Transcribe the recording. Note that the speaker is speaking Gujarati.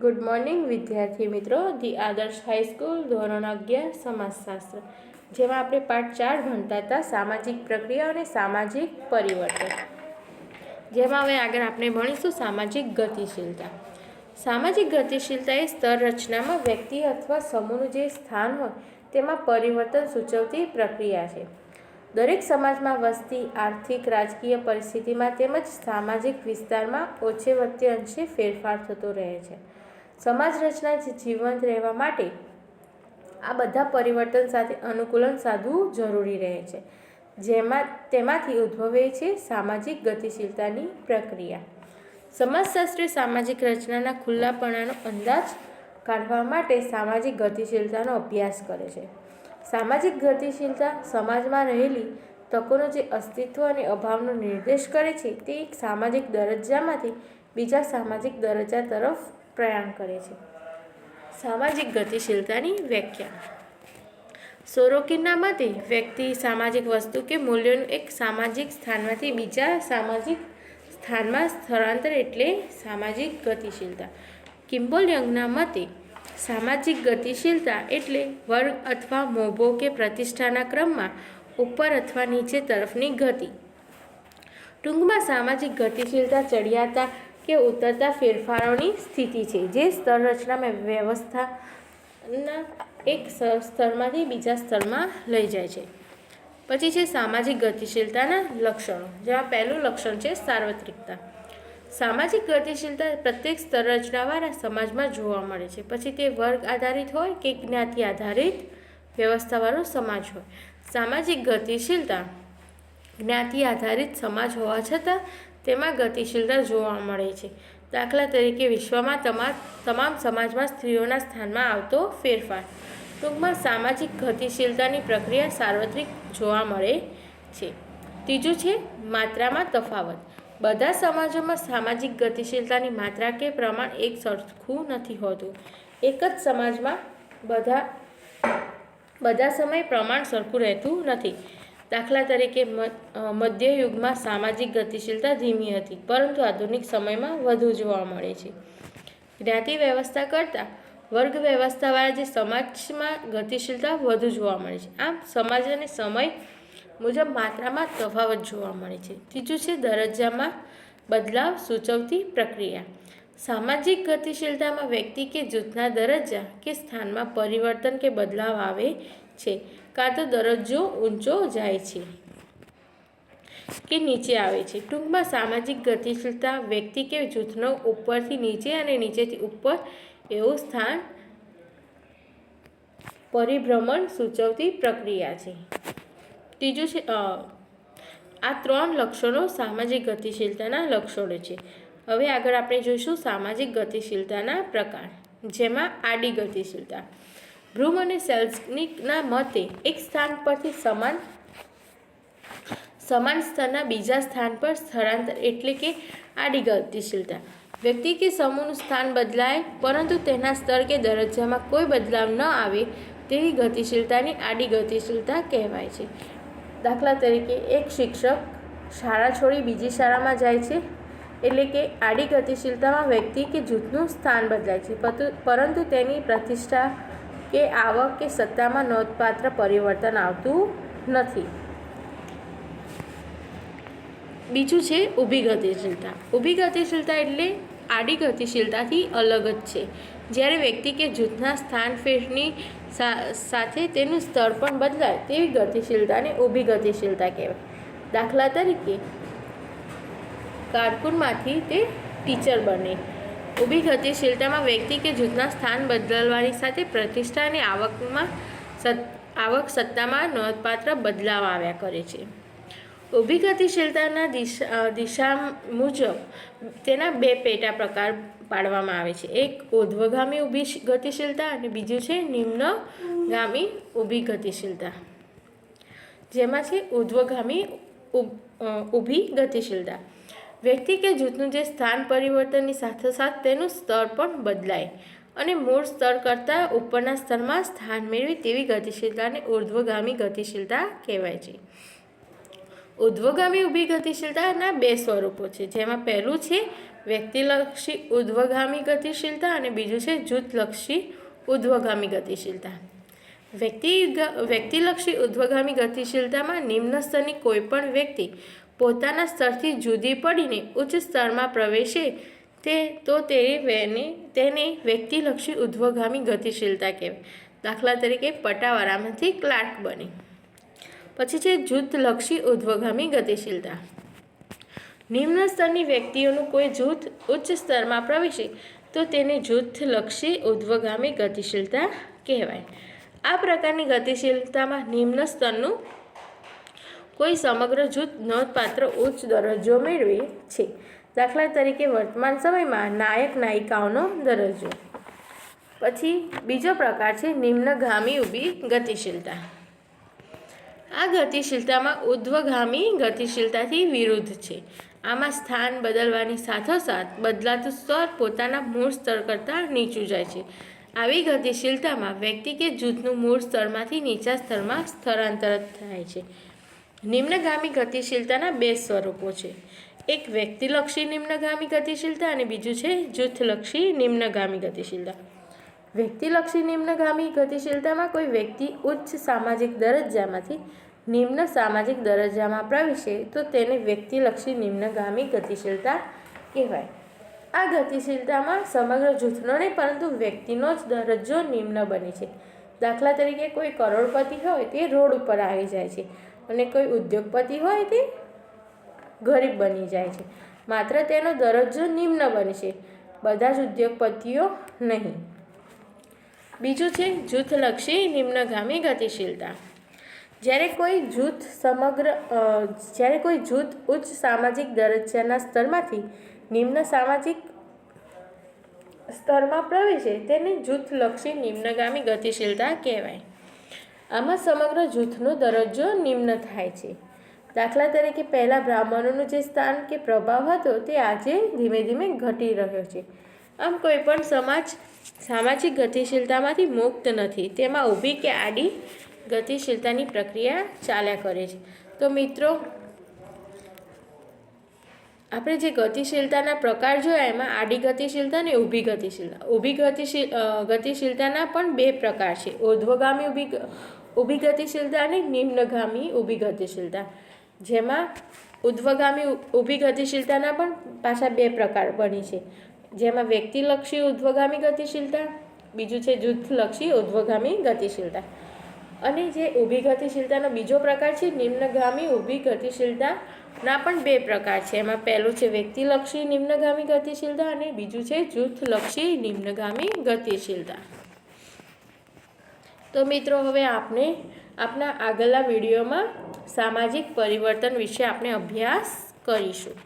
ગુડ મોર્નિંગ વિદ્યાર્થી મિત્રો. ધી આદર્શ હાઈસ્કૂલ ધોરણ અગિયાર, સમાજશાસ્ત્ર. જેમાં આપણે પાઠ ચાર ભણતા હતા, સામાજિક પ્રક્રિયા અને સામાજિક પરિવર્તન. જેમાં હવે આગળ આપણે ભણીશું સામાજિક ગતિશીલતા. સામાજિક ગતિશીલતા એ સ્તર રચનામાં વ્યક્તિ અથવા સમૂહનું જે સ્થાન હોય, તેમાં પરિવર્તન સૂચવતી પ્રક્રિયા છે. દરેક સમાજમાં વસતી, આર્થિક, રાજકીય પરિસ્થિતિમાં તેમજ સામાજિક વિસ્તારમાં ઓછે વચ્ચે અંશે ફેરફાર થતો રહે છે. સમાજ રચના જીવંત રહેવા માટે આ બધા પરિવર્તન સાથે અનુકૂલન સાધવું જરૂરી રહે છે. જેમાં, તેમાંથી ઉદ્ભવે છે સામાજિક ગતિશીલતાની પ્રક્રિયા. સમાજશાસ્ત્રી સામાજિક રચનાના ખુલ્લાપણાનો અંદાજ કાઢવા માટે સામાજિક ગતિશીલતાનો અભ્યાસ કરે છે. સામાજિક ગતિશીલતા સમાજમાં રહેલી તકોનો જે અસ્તિત્વ અને અભાવનો નિર્દેશ કરે છે, તે એક સામાજિક દરજ્જામાંથી બીજા સામાજિક દરજ્જા તરફ પ્રયાણ કરે છે. સામાજિક ગતિશીલતાની વ્યાખ્યા. સોરોકિનના મતે, વ્યક્તિ સામાજિક વસ્તુ કે મૂલ્યોનું એક સામાજિક સ્થાનમાંથી બીજા સામાજિક સ્થાનમાં સ્થળાંતર એટલે સામાજિક ગતિશીલતા. કિમ્બોલ યંગના મતે, સામાજિક ગતિશીલતા એટલે વર્ગ અથવા મોભો કે પ્રતિષ્ઠાના ક્રમમાં ઉપર અથવા નીચે તરફની ગતિ. ટૂંકમાં સામાજિક ગતિશીલતા ચડિયાતા કે ઉતરતા ફેરફારોની સ્થિતિ છે. જે સ્તર રચનામાં વ્યવસ્થાના એક સ્તરમાંથી બીજા સ્તરમાં લઈ જાય છે. પછી છે સામાજિક ગતિશીલતાના લક્ષણો, જેમાં પહેલું લક્ષણ છે સાર્વત્રિકતા. સામાજિક ગતિશીલતા પ્રત્યેક સ્તર રચનાવાળા સમાજમાં જોવા મળે છે. પછી તે વર્ગ આધારિત હોય કે જ્ઞાતિ આધારિત વ્યવસ્થાવાળો સમાજ હોય. સામાજિક ગતિશીલતા જ્ઞાતિ આધારિત સમાજ હોવા છતાં તેમાં ગતિશીલતા જોવા મળે છે. દાખલા તરીકે વિશ્વમાં તમામ તમામ સમાજમાં સ્ત્રીઓના સ્થાનમાં આવતો ફેરફાર. ટૂંકમાં સામાજિક ગતિશીલતાની પ્રક્રિયા સાર્વત્રિક જોવા મળે છે. ત્રીજું છે માત્રામાં તફાવત. બધા સમાજોમાં સામાજિક ગતિશીલતાની માત્રા કે પ્રમાણ એક સરખું નથી હોતું. એક જ સમાજમાં બધા બધા સમય પ્રમાણ સરખું રહેતું નથી. દાખલા તરીકે મધ્યયુગમાં સામાજિક ગતિશીલતા ધીમી હતી, પરંતુ આધુનિક સમયમાં વધુ જોવા મળે છે. જ્ઞાતિ વ્યવસ્થા કરતાં વર્ગ વ્યવસ્થાવાળા જે સમાજમાં ગતિશીલતા વધુ જોવા મળે છે, આમ સમાજ અને સમય મુજબ માત્રામાં તફાવત જોવા મળે છે. ત્રીજું છે દરજ્જામાં બદલાવ સૂચવતી પ્રક્રિયા. સામાજિક ગતિશીલતામાં વ્યક્તિ કે જૂથના દરજ્જા કે સ્થાનમાં પરિવર્તન કે બદલાવ આવે છે. કાં તો દરજ્જો ઊંચો જાય છે કે નીચે આવે છે. ટૂંકમાં સામાજિક ગતિશીલતા, વ્યક્તિ કે જૂથનો ઉપરથી નીચે અને નીચેથી ઉપર એવું સ્થાન પરિભ્રમણ સૂચવતી પ્રક્રિયા છે. ત્રીજું છે આ ત્રણ લક્ષણો સામાજિક ગતિશીલતાના લક્ષણો છે. હવે આગળ આપણે જોઈશું સામાજિક ગતિશીલતાના પ્રકાર, જેમાં આડી ગતિશીલતા. ભ્રૂમ અને સેલ્સનિકના મતે એક સ્થાન પરથી સમાન સમાન સ્તરના બીજા સ્થાન પર સ્થળાંતર એટલે કે આડી ગતિશીલતા. વ્યક્તિ કે સમૂહનું સ્થાન બદલાય, પરંતુ તેના સ્તર કે દરજ્જામાં કોઈ બદલાવ ન આવે તેવી ગતિશીલતાની આડી ગતિશીલતા કહેવાય છે. દાખલા તરીકે, એક શિક્ષક શાળા છોડી બીજી શાળામાં જાય છે, એટલે કે આડી ગતિશીલતામાં વ્યક્તિ કે જૂથનું સ્થાન બદલાય છે પરંતુ તેની પ્રતિષ્ઠા કે આવક કે સત્તામાં નોંધપાત્ર પરિવર્તન આવતું નથી. બીજું છે ઊભી ગતિશીલતા ઊભી ગતિશીલતા એટલે આડી ગતિશીલતાથી અલગ જ છે. જ્યારે વ્યક્તિ કે જૂથના સ્થાન ફેરની સાથે તેનું સ્તર પણ બદલાય, તેવી ગતિશીલતાને ઊભી ગતિશીલતા કહેવાય. દાખલા તરીકે, કારકુનમાંથી તે ટીચર બને. ઊભી ગતિશીલતામાં વ્યક્તિ કે જૂથના સ્થાન બદલવાની સાથે પ્રતિષ્ઠા અને આવકમાં આવક સત્તામાં નોંધપાત્ર બદલાવ આવ્યા કરે છે. ઊભી ગતિશીલતાના દિશા દિશા મુજબ તેના બે પેટા પ્રકાર પાડવામાં આવે છે. એક, ઉર્ધ્વગામી ઊભી ગતિશીલતા અને બીજું છે નિમ્નગામી ઊભી ગતિશીલતા. જેમાં છે ઉર્ધ્વગામી ઊભી ગતિશીલતા. વ્યક્તિ કે જૂથનું જે સ્થાન પરિવર્તનની સાથોસાથ તેનું સ્તર પણ બદલાય અને મૂળ સ્તર કરતાં ઉપરના સ્તરમાં સ્થાન મેળવી તેવી ગતિશીલતાને ઉર્ધ્વગામી ગતિશીલતા કહેવાય છે. ઉર્ધ્વગામી ઊભી ગતિશીલતાના બે સ્વરૂપો છે, જેમાં પહેલું છે વ્યક્તિલક્ષી ઉર્ધ્વગામી ગતિશીલતા અને બીજું છે જૂથલક્ષી ઉદ્વગામી ગતિશીલતા. વ્યક્તિ વ્યક્તિલક્ષી ઉદ્વગામી ગતિશીલતામાં નિમ્ન સ્તરની કોઈપણ વ્યક્તિ પોતાના સ્તરથી જુદી પડીને ઉચ્ચ સ્તરમાં પ્રવેશે તે, તો તેને તેને વ્યક્તિલક્ષી ઉદ્વગામી ગતિશીલતા કહેવાય. દાખલા તરીકે પટાવાળામાંથી ક્લાર્ક બની. પછી છે જૂથલક્ષી ઉદ્વગામી ગતિશીલતા. નિમ્ન સ્તરની વ્યક્તિઓનું કોઈ જૂથ ઉચ્ચ સ્તરમાં પ્રવેશે, તો તેને જૂથલક્ષી ઉદ્વગામી ગતિશીલતા કહેવાય. આ પ્રકારની ગતિશીલતામાં નિમ્ન સ્તરનું કોઈ સમગ્ર જૂથ નોંધપાત્ર ઉચ્ચ દરજ્જો મેળવે છે. દાખલા તરીકે વર્તમાન સમયમાં નાયક નાયિકાઓનો દરજ્જો. પછી બીજો પ્રકાર છે નિમ્નગામી ઊભી ગતિશીલતા. આ ગતિશીલતામાં ઉદ્વગામી ગતિશીલતાથી વિરુદ્ધ છે. આમાં સ્થાન બદલવાની સાથોસાથ બદલાતું સ્તર પોતાના મૂળ સ્તર કરતાં નીચું જાય છે. આવી ગતિશીલતામાં વ્યક્તિ કે જૂથનું મૂળ સ્તરમાંથી નીચા સ્તરમાં સ્થળાંતર થાય છે. નિમ્નગામી ગતિશીલતાના બે સ્વરૂપો છે. એક વ્યક્તિલક્ષી નિમ્નગામી ગતિશીલતા અને બીજું છે જૂથલક્ષી નિમ્નગામી ગતિશીલતા. વ્યક્તિલક્ષી નિમ્નગામી ગતિશીલતામાં કોઈ વ્યક્તિ ઉચ્ચ સામાજિક દરજ્જામાંથી નિમ્ન સામાજિક દરજ્જામાં પ્રવેશે તો તેને વ્યક્તિલક્ષી નિમ્નગામી ગતિશીલતા કહેવાય. આ ગતિશીલતામાં સમગ્ર જૂથનો નહીં, પરંતુ વ્યક્તિનો જ દરજ્જો નિમ્ન બને છે. દાખલા તરીકે કોઈ કરોડપતિ હોય તે રોડ ઉપર આવી જાય છે. અને કોઈ ઉદ્યોગપતિ હોય તે ગરીબ બની જાય છે. માત્ર તેનો દરજ્જો નિમ્ન બનશે, બધા જ ઉદ્યોગપતિઓ નહીં. બીજું છે જૂથલક્ષી નિમ્નગામી ગતિશીલતા. જ્યારે કોઈ જૂથ સમગ્ર જ્યારે કોઈ જૂથ ઉચ્ચ સામાજિક દરજ્જાના સ્તરમાંથી નિમ્ન સામાજિક સ્તરમાં પ્રવેશે, તેને જૂથલક્ષી નિમ્નગામી ગતિશીલતા કહેવાય. આમાં સમગ્ર જૂથનો દરજ્જો નિમ્ન થાય છે. દાખલા તરીકે પહેલાં બ્રાહ્મણોનું જે સ્થાન કે પ્રભાવ હતો તે આજે ધીમે ધીમે ઘટી રહ્યો છે. આમ કોઈ પણ સમાજ સામાજિક ગતિશીલતામાંથી મુક્ત નથી. તેમાં ઊભી કે આડી ગતિશીલતાની પ્રક્રિયા ચાલ્યા કરે છે. તો મિત્રો, આપણે જે ગતિશીલતાના પ્રકાર જોયા એમાં આડી ગતિશીલતા અને ઊભી ગતિશીલતા. ઊભી ગતિશીલ ગતિશીલતાના પણ બે પ્રકાર છે. ઉર્ધ્વગામી ઊભી ઊભી ગતિશીલતા અને નિમ્નગામી ઊભી ગતિશીલતા. જેમાં ઉદ્વગામી ઊભી ગતિશીલતાના પણ પાછા બે પ્રકાર બની છે. જેમાં વ્યક્તિલક્ષી ઉદ્વગામી ગતિશીલતા, બીજું છે જૂથલક્ષી ઉદ્વગામી ગતિશીલતા. અને જે ઊભી ગતિશીલતાનો બીજો પ્રકાર છે, નિમ્નગામી ઊભી ગતિશીલતાના પણ બે પ્રકાર છે. એમાં પહેલું છે વ્યક્તિલક્ષી નિમ્નગામી ગતિશીલતા અને બીજું છે જૂથલક્ષી નિમ્નગામી ગતિશીલતા. તો મિત્રો હવે આપણે આપણા આગળના વિડીયોમાં સામાજિક પરિવર્તન વિશે આપણે અભ્યાસ કરીશું.